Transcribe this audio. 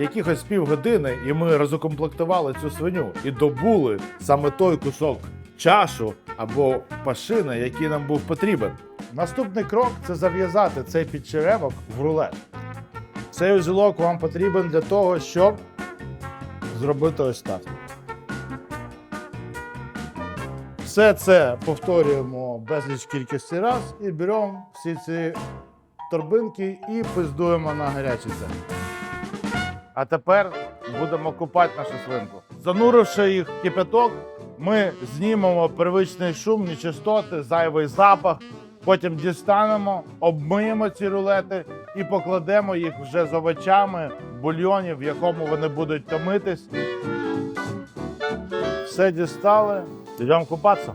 якихось півгодини, і ми розукомплектували цю свиню і добули саме той кусок чашу або пашини, який нам був потрібен. Наступний крок це зав'язати цей підчеревок в рулет. Цей узілок вам потрібен для того, щоб зробити ось так. Все це повторюємо безліч кількості раз і беремо всі ці торбинки і пиздуємо на гарячий цех. А тепер будемо купати нашу свинку. Зануривши їх в кипяток, ми знімемо первичний шум, нечистоти, зайвий запах. Потім дістанемо, обмиємо ці рулети і покладемо їх вже з овочами в бульйоні, в якому вони будуть томитись. Все дістали, йдемо купатися.